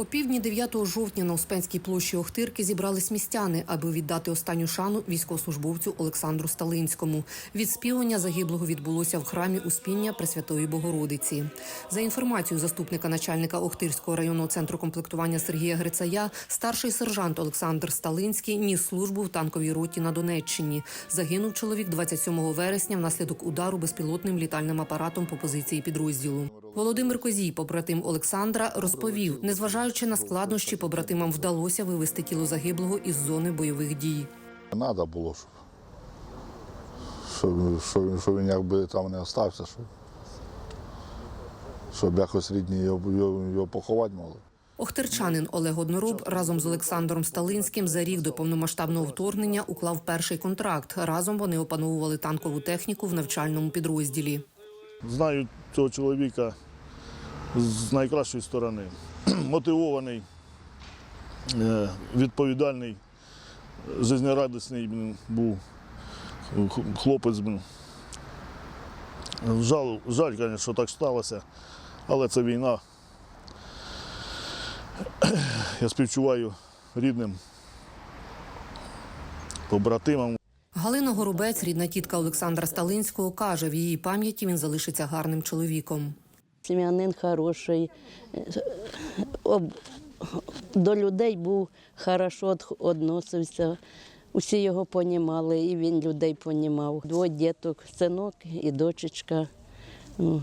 О півдні 9 жовтня на Успенській площі Охтирки зібрались містяни, аби віддати останню шану військовослужбовцю Олександру Сталинському. Відспівання загиблого відбулося в храмі Успіння Пресвятої Богородиці. За інформацією заступника начальника Охтирського районного центру комплектування Сергія Грицая, старший сержант Олександр Сталинський ніс службу в танковій роті на Донеччині. Загинув чоловік 27 вересня внаслідок удару безпілотним літальним апаратом по позиції підрозділу. Володимир Козій, побратим Олександра, розповів, незважаючи на складнощі, побратимам вдалося вивести тіло загиблого із зони бойових дій. Треба було, щоб, щоб, щоб, щоб він якби там не остався, щоб, щоб якось рідні його, його, його поховати могли. Охтерчанин Олег Однороб разом з Олександром Сталинським за рік до повномасштабного вторгнення уклав перший контракт. Разом вони опановували танкову техніку в навчальному підрозділі. Знаю цього чоловіка з найкращої сторони. Мотивований, е, відповідальний, жизнерадісний був хлопець. Жаль, жаль, звісно, що так сталося, але це війна. Я співчуваю рідним, побратимам. Галина Горобець, рідна тітка Олександра Сталинського, каже, в її пам'яті він залишиться гарним чоловіком. Сім'янин хороший, до людей був хорошо відносився. Усі його понімали, і він людей понімав. Двоє діток, синок і дочечка. Ну,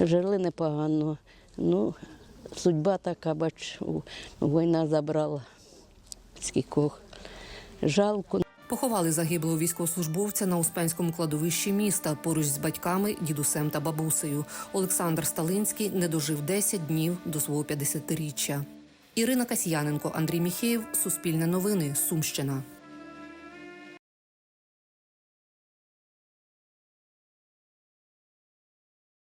Жили непогано. Ну, судьба така, бач, війна забрала скількох. Жалко. Поховали загиблого військовослужбовця на Успенському кладовищі міста поруч з батьками, дідусем та бабусею. Олександр Сталинський не дожив 10 днів до свого 50-річчя. Ірина Касьяненко, Андрій Міхеєв, Суспільне новини, Сумщина.